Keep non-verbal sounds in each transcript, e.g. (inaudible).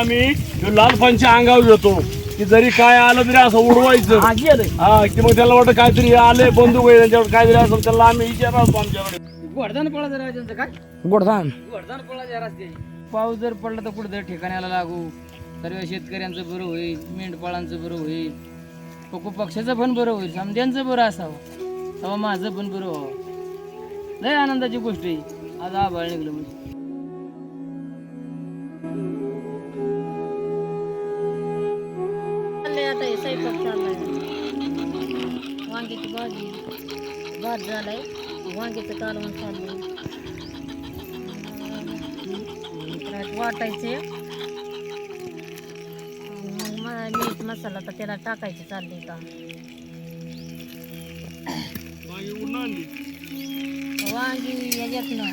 आम्ही लाल पंच्या अंगावर घेतो की जरी काय आलं तरी असं उडवायचं. हा की मग त्याला वाटतं काहीतरी आले बंदूक आहे त्यांच्यावर काहीतरी असेल त्याला आम्ही विचारतो आमच्याकडे. गोडदान पळा जरा त्यांचं काय? गोडधान. गोडदान पळा जरा असते पाऊस जर पडला तर कुठं ठिकाण्याला लागू. सर्व शेतकऱ्यांचं बरं होईल मेंढपाळांचं बरं होईल. पक्कू पक्षाचं पण बरं होईल समध्यांचं बरं असावं. तेव्हा माझं पण बरं व्हावं. लय आनंदाची गोष्ट आहे. आज आभाळ निघलं म्हणजे. आता हे स्वयंपाक चाललाय वांग्याची भाजी भात झालाय. वांग्याचं कालवण चाललंय अं, वाटायचे. मग मीठ मसाला तर त्याला टाकायचे चालले का? वांगी याच्यात ना.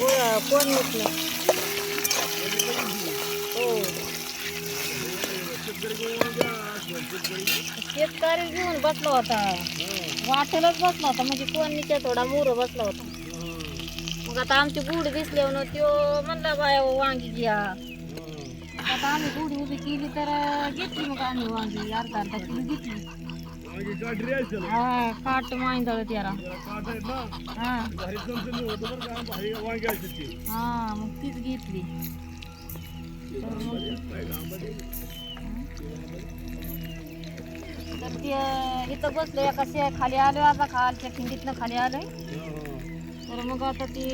हो, कोण म्हटलं हो. शेतकरी घेऊन बसला होता. वाटेलच बसला होता. म्हणजे कोणीच्या थोडा मोर बसला होता. मग आता आमची गुढ दिसले त्यो म्हणला बाय वांगी घ्या. आता आम्ही गुढ उभी केली तर घेतली मग आम्ही वांगी. अर्धा अर्धा किलो घेतली. काट माहिती त्याला. हा. हा मग तीच घेतली. तर ते इथं बसलो एका शे खाली आलो आता खालच्या खिंडीतनं खाली आलोय. तर मग आता ती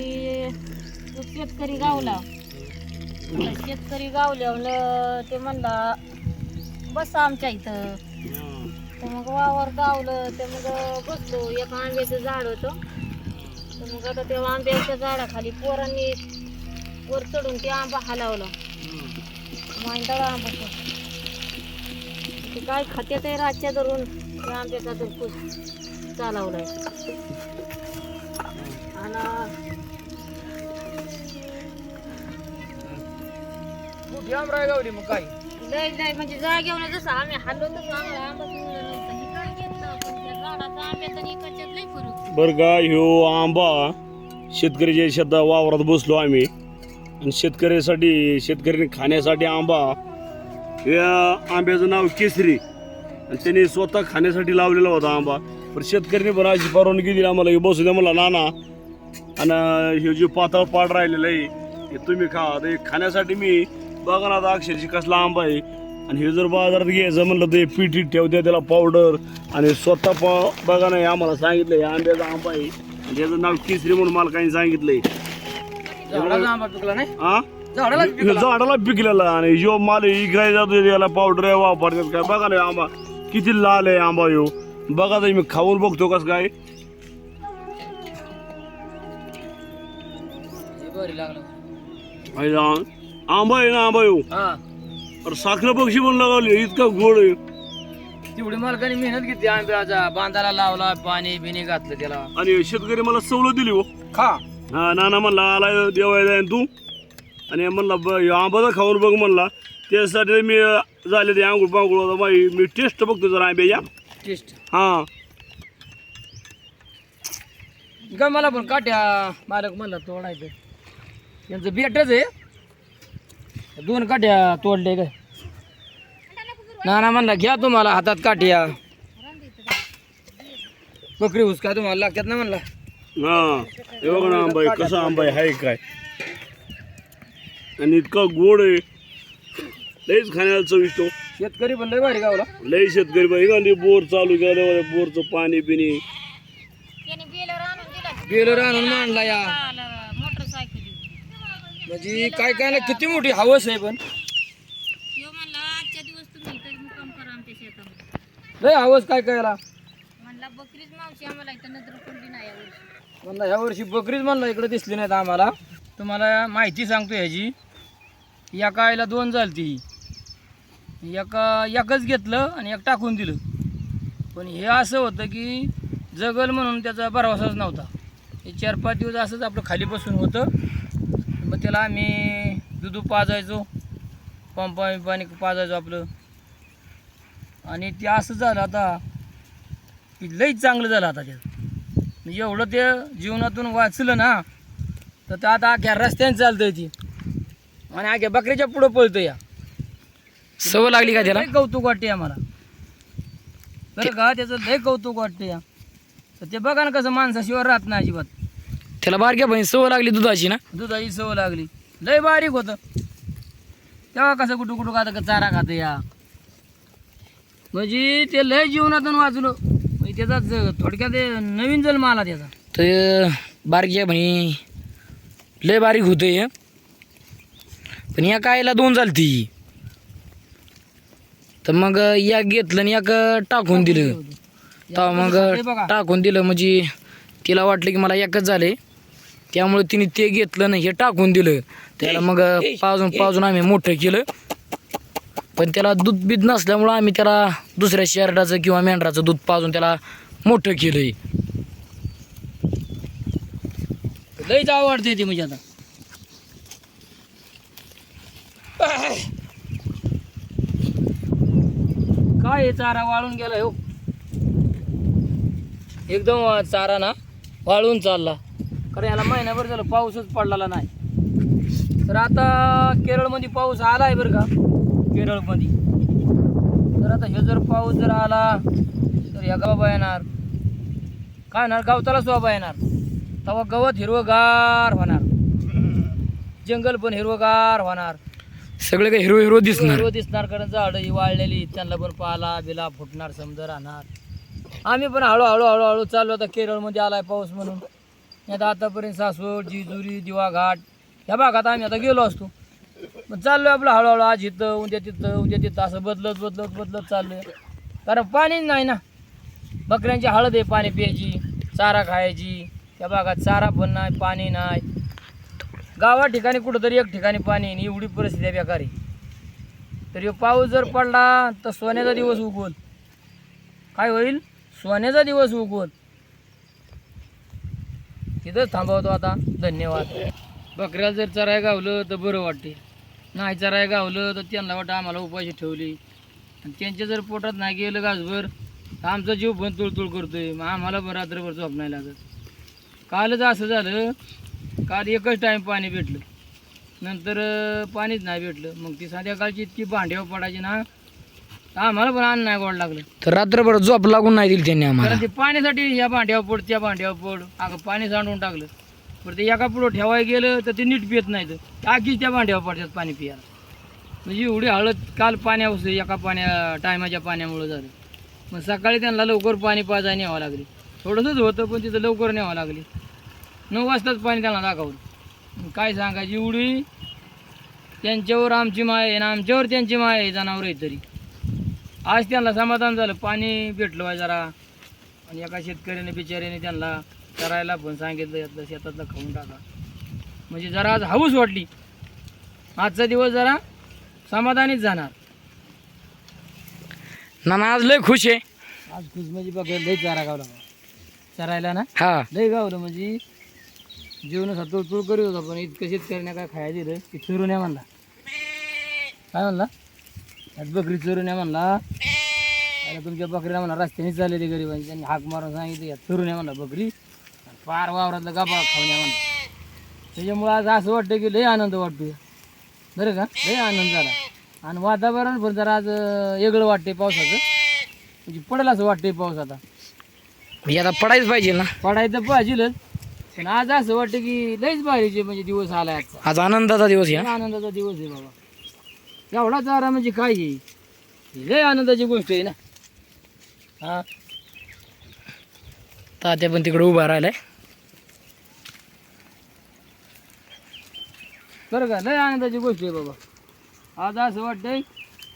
तो शेतकरी गावला. आता शेतकरी गावल्यावर ते म्हणला बस आमच्या इथं. तर मग वावर गावलं ते मग बसलो. एक आंब्याचं झाड होतं. तर मग आता त्या आंब्याच्या झाडाखाली पोरांनी वर चढून ते आंबा हलावला मांडळा आंबा. काय खात्यात आहे रातच्या धरून आंब्याचा दुरपूस चालवलाय. आणि मोठी आमराय गावली मग काय? लय लय म्हणजे जागेवर जसं आम्ही हल्लो तसं आम्हाला आंबा मिळाला नव्हता इकडे घेतलं पण त्या झाडाचा आंब्याचा आणि इकडच्यात लय फरक. आहे. बरं का ह्यो आंबा शेतकऱ्याच्या शेतात वावरात बसलो आम्ही आणि शेतकऱ्यासाठी शेतकऱ्यांनी खाण्यासाठी आंबा या आंब्याचं नाव केसरी. आणि त्यांनी स्वतः खाण्यासाठी लावलेला होता आंबा. पण शेतकऱ्यांनी पण अशी परवानगी दिली आम्हाला. हे बसू द्या मला नाना आणि हे जे पातळ पाड राहिलेलं आहे हे तुम्ही खा. हे खाण्यासाठी मी बघा ना आता अक्षरशी कसला आंबा आहे. आणि हे जर बाजारात घ्यायचं म्हणलं तर हे पिठी ठेवते त्याला पावडर आणि स्वतः प बघा ना हे आम्हाला सांगितलं हे आंब्याचा आंबा आहे. आणि त्याचं नाव केसरी म्हणून मला काही सांगितलंय. आंबा पिकला नाही? हा झाडाला झाडाला पिकलेला आणि जो माल इकाय जातो त्याला पावडर वापरतात काय? बघा ना आंबा किती लाल आहे आंबा यो. बघा तर मी खाऊन बघतो कस काय. आहे आंबा आहे ना आंबा यो. हा. अरे साखर पक्षी पण लागले इतका गोड आहे. तेवढी मालकाने मेहनत घेतली आंब्याचा बांधाला लावला पाणी बिणी घातलं त्याला. आणि शेतकरी मला सवलत दिली हो. खा. हा नाना म्हणला आला देवाय जाईन तू. आणि म्हणला ब ह्यो आंबा तर खाऊन बघ म्हणला. त्यासाठी मी झाले ते आंघोळ पांघोळ होता बाई. मी टेस्ट बघतो जरा आंब्याच्या टेस्ट. हा. का मला पण काट्या मालक म्हणला तोडायचं त्यांचं बेटच आहे. दोन काट्या तोडले काय ना ना म्हणला घ्या तुम्हाला हातात काट्या. बकरी हुस काय तुम्हाला लागतात ना म्हणला. हा. हे बघ ना आंबा आहे कसा आंबा आहे हाय काय. आणि इतका गोड आहे. लईच खाण्याला चविष्ट. शेतकरी पण लय भारी गावला. लई शेतकरी बाई ते बोर चालू केलं बोरचं पाणी पिणी त्याने बेलर आणून दिला. बेलर आणून मांडला या. मोटरसायकल म्हणजे काय काय ना किती मोठी हवस आहे पण. लय हवस काय करायला म्हणला बकरीच मावशी आम्हाला इथं नजर पडली नाही यावर्षी म्हणला ह्या वर्षी बकरीच म्हणला इकडे दिसली नाहीत आम्हाला. तुम्हाला माहिती सांगतो ह्याची. एका आईला दोन झालती. एका एकच घेतलं आणि एक टाकून दिलं. पण हे असं होतं की जगल म्हणून त्याचा भरवसाच नव्हता. हे चार पाच दिवस असंच आपलं खाली बसून होतं. मग त्याला आम्ही दूध पाजायचो. पंपा पाणी पाजायचो आपलं. आणि ते असं झालं आता की लईच चांगलं झालं आता त्याचं म्हणजे एवढं ते जीवनातून वाचलं ना तर ते आता अख्या रस्त्याने चालतं आहे ती. आणि आगे बकऱ्याच्या पुढं पळतो या. सवय लागली का त्याला? लय कौतुक वाटते आम्हाला बरं का त्याचं लय कौतुक वाटते या. तर ते बघा ना कसं माणसाशिवाय राहत नाही अजिबात. त्याला बारक्या बहीण सवय लागली दुधाची ना? दुधाची सवय लागली. लय बारीक होतं. तेव्हा कसं कुठं कुठं खाता का चारा खातं या. म्हणजे ते लय जीवनातून वाचलो. म्हणजे त्याचा ज- थोडक्यात हे नवीन जन्म आला त्याचा. तर बारक्या बहिणी. लय बारीक होते हे. पण या कायला दोन झालती. तर मग एक घेतलं आणि एक टाकून दिलं. तेव्हा मग टाकून दिलं म्हणजे तिला वाटलं की मला एकच झाले. त्यामुळे तिने ते घेतलं नाही हे टाकून दिलं. त्याला मग पाजून पाजून आम्ही मोठं केलं. पण त्याला दूध बीत नसल्यामुळं आम्ही त्याला दुसऱ्या शेरडाचं किंवा मेंढराचं दूध पाजून त्याला मोठं केलंय. लईच आवडते ती म्हणजे आता. काय हे चारा वाळून गेला हो? एकदम चारा ना वाळून चालला. कारण याला महिनाभर झालं पाऊसच पडलेला नाही. तर आता केरळमध्ये पाऊस आला आहे बरं का? केरळमध्ये. तर आता हे जर पाऊस जर आला तर या गावा येणार. काय होणार? गावताला शोभा येणार. तेव्हा गवत हिरवगार होणार. जंगल पण हिरवगार होणार. सगळे काही हिरो हिरो दिसणार. हिरवं दिसणार कारण झाडं ही वाळलेली त्यांना पण पाला बिला फुटणार समजा राहणार. आम्ही पण हळूहळू हळूहळू चाललो आता केरळमध्ये आलाय पाऊस म्हणून. नाही तर आतापर्यंत सासवड जिजुरी दिवाघाट ह्या भागात आम्ही आता गेलो असतो. मग चाललोय आपलं हळूहळू आज इथं उद्या तिथं उद्या तिथं. असं बदलत बदलत बदलत चाललोय. कारण पाणीच नाही ना. बकऱ्यांची हळद आहे पाणी प्यायची चारा खायची. त्या भागात चारा पण नाही पाणी नाही. गावा ठिकाणी कुठंतरी एक ठिकाणी पाणी आणि एवढी परिस्थिती आहे बेकारी. तर ह्यो पाऊस जर पडला तर सोन्याचा दिवस उगवत काय होईल? सोन्याचा दिवस उगवत तिथंच थांबवतो आता. धन्यवाद. बकऱ्याला जर चराय गावलं तर बरं वाटते. नाही चराय गावलं तर त्यांना वाटतं आम्हाला उपाशी ठेवली. आणि त्यांच्या जर पोटात नाही गेलं गाजभर तर आमचा जीव पण तुळतुळ करतोय. मग आम्हाला पण रात्रभर झोप नाही लागत. कालच असं झालं काल एकच टाईम पाणी भेटलं. नंतर पाणीच नाही भेटलं. मग ती संध्याकाळची इतकी भांड्यावर पडायची ना आम्हाला पण अन्न नाही गोड लागलं. तर रात्रभर झोप लागून नाही दिली त्यांनी आम्हाला. कारण ते पाण्यासाठी या भांड्यावर पड त्या भांड्यावर पड. अगं पाणी सांडून टाकलं. बरं ते एका पुढं ठेवायला गेलं तर ते नीट पित नाही तर आखीच त्या भांड्यावर पडतात पाणी पियाला. म्हणजे एवढी हळद काल पाण्यावर एका पाण्या टायमाच्या पाण्यामुळं झालं. मग सकाळी त्यांना लवकर पाणी पाजायला न्यावं लागली. थोडंसंच होतं पण तिथं लवकर न्यावं लागली. नऊ वाजताच पाणी त्यांना दाखवलं. काय सांगायची एवढी? त्यांच्यावर आमची माय आहे आणि आमच्यावर त्यांची माय आहे जनावर आहे तरी. आज त्यांना समाधान झालं पाणी भेटलं आहे जरा. आणि एका शेतकऱ्याने बिचाऱ्याने त्यांना करायला पण सांगितलं यातलं शेतातलं खाऊन टाका. म्हणजे जरा आज हाऊस वाटली. आजचा दिवस जरा समाधानीच जाणार. नाना आज लय खुश आहे. आज खुश म्हणजे बघ लय चारा गावला चरायला ना? हा. लय गावलं म्हणजे जेवण तुळ करीत होता पण इतकं शेतकऱ्याने काय खायला दिलं की चोरून या म्हणला. काय म्हणला? आज बकरी चोरून या म्हणला. अरे तुमच्या बकरीला म्हणला रस्त्याने चाललेली गरीबांची. त्यांनी हाक मारून सांगितलं या चोरून या म्हणला बकरी. पार वावरातलं गाबा खाऊन या म्हणला. त्याच्यामुळं आज असं वाटतं की लय आनंद वाटतो बरं का? लय आनंद झाला. आणि वातावरण पण जरा आज वेगळं वाटते पावसाचं. म्हणजे पडेल असं वाटतंय पाऊस आता. म्हणजे आता पडायच पाहिजे ना. पडायचं पाहिजेलच. पण आज असं वाटतं की लईच भारीचे म्हणजे दिवस आलाय आजचा. आज आनंदाचा दिवस या. लय आनंदाचा दिवस आहे बाबा. एवढा चारा म्हणजे काय आहे? ही लय आनंदाची गोष्ट आहे ना. हा? तात्या पण तिकडे उभा राहिलाय. बरं का? लय आनंदाची गोष्ट आहे बाबा. आज असं वाटतंय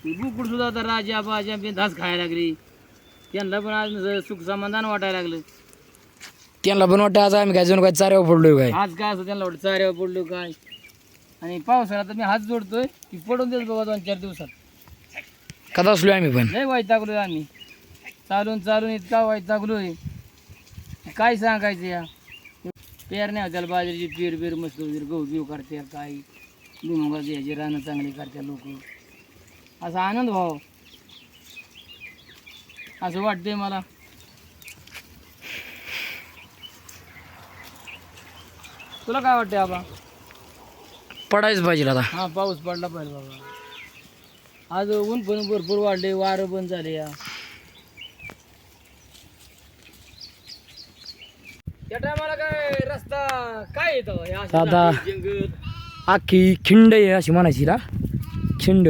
की बुकुड सुद्धा आता राजा बाजा बी घास खायला लागली. त्यांना पण आज सुख समाधान वाटायला लागलं. त्यांना पण वाटतं आज आम्ही काय जणू काय चाऱ्यावर पडलोय काय? आज काय असं त्यांना वाटतं चाऱ्यावर पडलो काय? आणि पावसाळ्यात तर मी हात जोडतोय की पडून देत बाबा दोन चार दिवसात. कदा असलोय आम्ही पण? लय वैतागलोय आम्ही. चालून चालून इतका वैतागलोय काय सांगायचं या? पेरण्या होत्याला बाजरीची पेर बेर मस्त वगैरे गहू बिव करते काय? भुमुगाची ह्याची रानं चांगली करते लोक. असा आनंद भाव. असं वाटतंय मला. तुला काय वाटतंय आबा पडायच पाहिजे आता. हा पाऊस पडला पाहिजे बाबा. आज ऊन पण भरपूर वाढले वारं पण झाले या. त्या टायमाला काय रस्ता काय येतो? हे असे आता- झाडी, जंगल. अख्खी खिंड आहे अशी म्हणायची ना खिंड.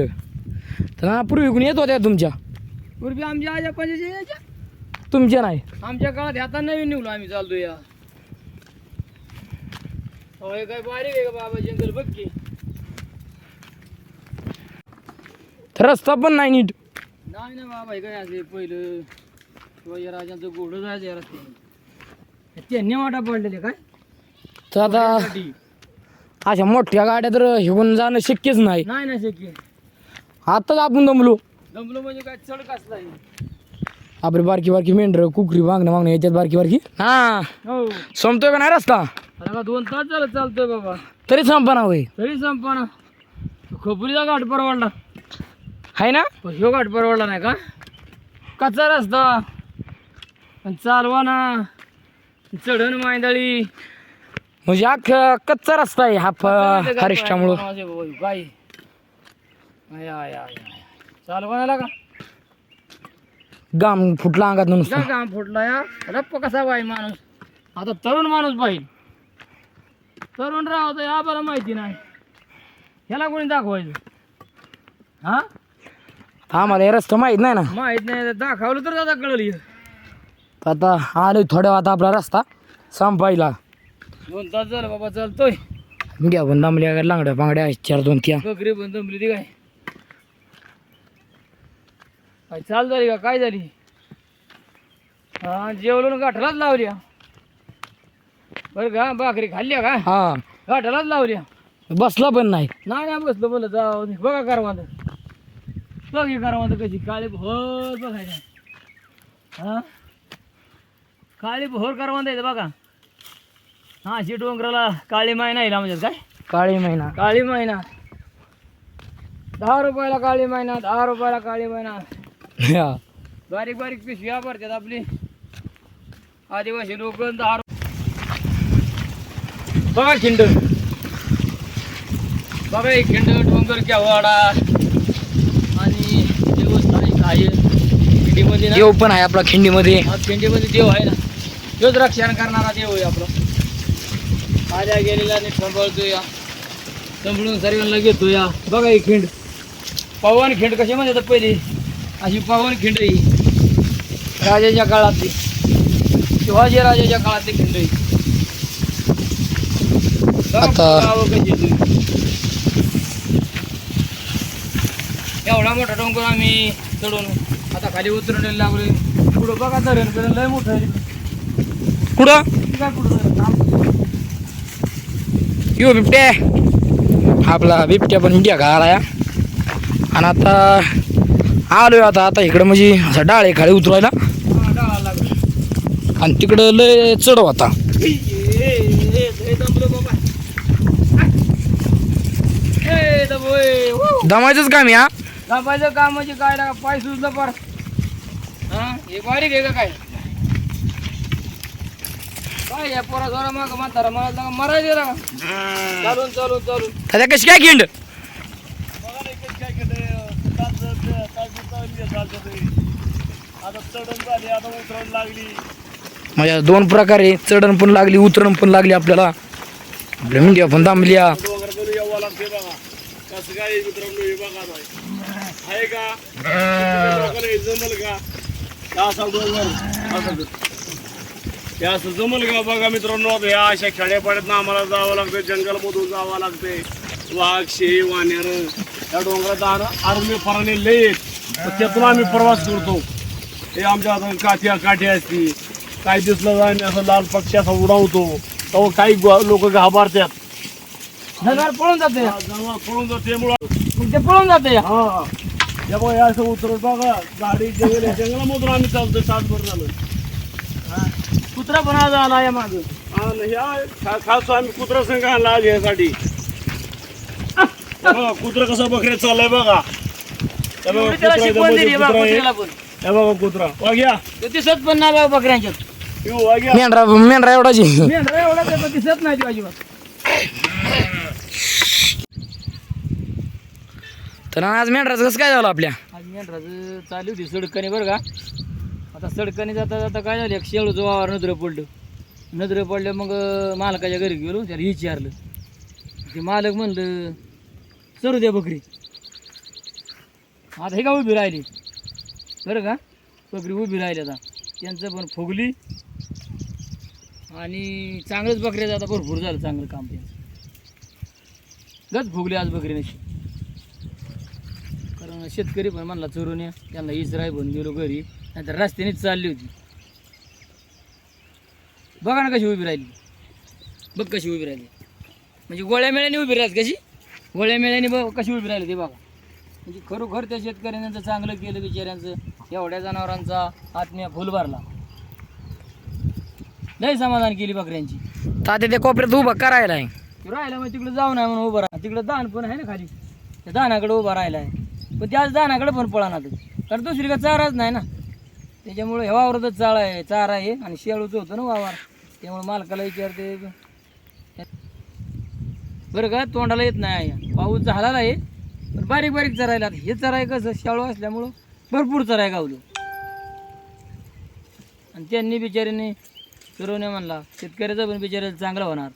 तर ना पूर्वी कोणी येत होत्या तुमच्या. पूर्वी आमच्या आजा यायच्या. तुमच्या नाही. आमच्या काळात आता नवीन निघलो आम्ही चालतो या. होय काय बारीक आहे का बाबा जंगल? बघ की. रस्ता पण नाही नीट. नाही ना बाबा हे काय असे पहिलं शिवाजी राजांचं घोडं जायचं या रस्त्याने. त्यांनी वाटा पडलेले काय? तर आता साठी. अशा मोठ्या गाड्या तर घेऊन जाणं शक्यच नाही. नाही ना शक्य. आताच आपण दमलो. दमलो म्हणजे काय चढ कसला आहे? आपली बारकी बारकी मेंढर कुकरी मागणं मागणं याच्यात बारकी बारकी. हा. हो. संपतोय का नाही रस्ता? अरे का दोन तास झालं चालतोय बाबा. तरी संपना होय. तरी संपाना. खोपरीचा घाट परवडला. हाय ना? पण ह्यो घाट परवडला नाही का? कच्चा रस्ता. आणि चालवाना. चढण मांदळी म्हणजे अख्खा कच्चा रस्ता आहे हा फ- हरिष्ठामुळं काय. चालवानाला का? गाम फुटला अंगात नुसतं काम फुटला या. रप्प कसा बाई माणूस. आता तरुण माणूस पाहिजे. तरुण राहतो या आम्हाला माहिती नाही. ह्याला कोणी दाखवायचं? हा? आम्हाला हे रस्ता माहीत नाही ना. माहीत नाही तर दाखवलं तर दादा कळलं हे. आता आलोय थोड्या वेळात आपला रस्ता संपायला. दोन तास झालं बाबा चालतोय. घ्या पण दमल्या लांगड्या बांगड्या चार दोन त्या. बकरी पण जमली ती काय? काय चाल झाली का? काय झाली? हा जेवलो गाठालाच लावल्या. बरं का भाकरी खाल्ल्या का? हा. गाठालाच लावल्या. बसला पण नाही. नाही नाही बसलो बोल जाऊ दे. बघा करवांद. बघ हे करवांद कशी काळी भोर बघायला. हा? काळी भोर करवांद आहे बघा. हा अशी डोंगराला काळी माय नाही म्हणजे काय? काळी महिना काळी महिना दहा रुपयाला काळी महिना दहा रुपयाला काळी महिना (laughs) हा. बारीक बारीक पिशव्या भरतात आपली. आदिवासी लोक दहा बघा खिंड. बघा हे खिंड डोंगर वाडा. आणि देवस्थान आहे. खिंडीमध्ये देव पण आहे आपला खिंडीमध्ये. हा खिंडीमध्ये देव आहे ना. तोच रक्षण करणारा देव आहे आपला. आल्या गेलेला नीट सांभाळतो या सांभाळून सर्वांना घेतो या बघा ही खिंड. पवन खिंड कशी म्हणतात पहिली? अशी पवन खिंड ही. राजाच्या काळातली. शिवाजी राजाच्या काळातली खिंड ही. आता-. एवढा मोठा डोंगर आम्ही चढून आता खाली उतरलेला लागलोय पुढं बघा धरण बिरण लय मोठं. कुठं. यो बिबट्या आपला बिबट्या पण इंडिया का आलाय आणि आता आलोय आता आता इकडं म्हणजे असं डाळे खाली उतरायला डाळा लागला. आणि तिकडं लय चढ होता दमायचंच काम या दाबायचं काम म्हणजे काय लागा पाय सुजलं पार. हा हे बारीक आहे का काय. काय या पोरा जोरा माग म्हातारा मला लागा मरायचे लागा चालून चालून चालून. त्याच्या कशी काय खिंड? आता चढण झाली आता उतरण लागली. म्हणजे दोन प्रकारे चढण पण लागली उतरण पण लागली आपल्याला. आपल्या इंडिया पण दांबल्या डोंगराकडे यावं लागते बघा. असं काय मित्रांनो हे बघा आहे का? लोकांना जमल का? असा डोंगर असं हे असं जमल का? बघा मित्रांनो आता ह्या अशा खेड्यापाड्यात आम्हाला जावं लागतं जंगलमधून जावं लागते वाघ शेळी वानेर या डोंगरात आर्मी फराने लय आहेत. तर त्यातून आम्ही प्रवास करतो. हे आमच्या आता काठ्या काठी असती. काय दिसलं जाणे असं लाल पक्षी असा उडावतो. तेव्हा काही लोक घाबरतात. जनावर पळून जाते. जनावर पळून जाते मुळं मग ते पळून जाते. हा. जेव्हा हे असं उतरत बघा गाडी जंगल जंगलामधून आम्ही चालतोय तासभर झालं. कुत्रा पण आज आला या माग. हा न खास आम्ही कुत्रा संघ आणला आज यासाठी बघा कुत्रा कसा बकऱ्या चाललाय बघा. हे बघा, कुत्रा हे बघा वाघ्या. ते दिसत पण नाही बा बकऱ्यांच्यात. यो मेंढरा मेंढरा एवढाची. मेंढरा एवढा दिसत नाही अजिबात. (laughs) तर आज मेंढराचं कसं काय झालं आपल्या? आज मेंढराचं चालू होती सडकणी बरं का. आता सडकणी जाता जाता काय झालं एक शेळूचं वावर नजरं पडलं. नजरं पडलं मग मालकाच्या घरी गेलो त्याला विचारलं ते मालक म्हणलं चरू द्या बकरी. आता हे का उभी राहिली? बरं का? बकरी उभी राहिली आता. त्यांचं पण फुगली. आणि चांगलंच बकऱ्याचं आता भरपूर झालं चांगलं काम त्यांचं. गच फुगली आज बकरी नशी शेतकरी पण म्हणला चोरून या. त्यांना इस्राय बनून गेलो घरी. नाहीतर रस्त्यानेच चालली होती. बघा ना कशी उभी राहिली. बघ कशी उभी राहिली. म्हणजे गोळ्या मेळ्याने उभी राहिली कशी? गोळ्या मेळ्याने बघ कशी उभी राहिली ते बघा. म्हणजे खरोखर त्या शेतकऱ्यांनी त्यांचं चांगलं केलं बिचाऱ्यांचं एवढ्या जनावरांचा आत्म्या फुल भरला. लय समाधान केली बकऱ्यांची. तात्या त्या कोपऱ्यात उभा करायला आहे. राहिला मग तिकडे जाऊन आहे म्हणून उभं राहा. तिकडे दान पण आहे ना खाली. त्या दानाकडे उभा राहिला आहे. पण त्याच दानाकडे पण पळा तो. कारण दुसरी का चाराच नाही ना. त्याच्यामुळे हे वावरातच चाळा आहे चारा आहे आणि शेळूचं होतं ना वावर. त्यामुळे मालकाला विचारते. बरं का तोंडाला येत नाही. आहे. पाऊस झाला आहे पण बारीक बारीक चरायला आता हे चराय कसं? शाळू असल्यामुळं भरपूर चराय गावलं. आणि त्यांनी बिचाऱ्यांनी फिरवणे म्हणला. शेतकऱ्याचा पण बिचाऱ्याचा चांगला होणार.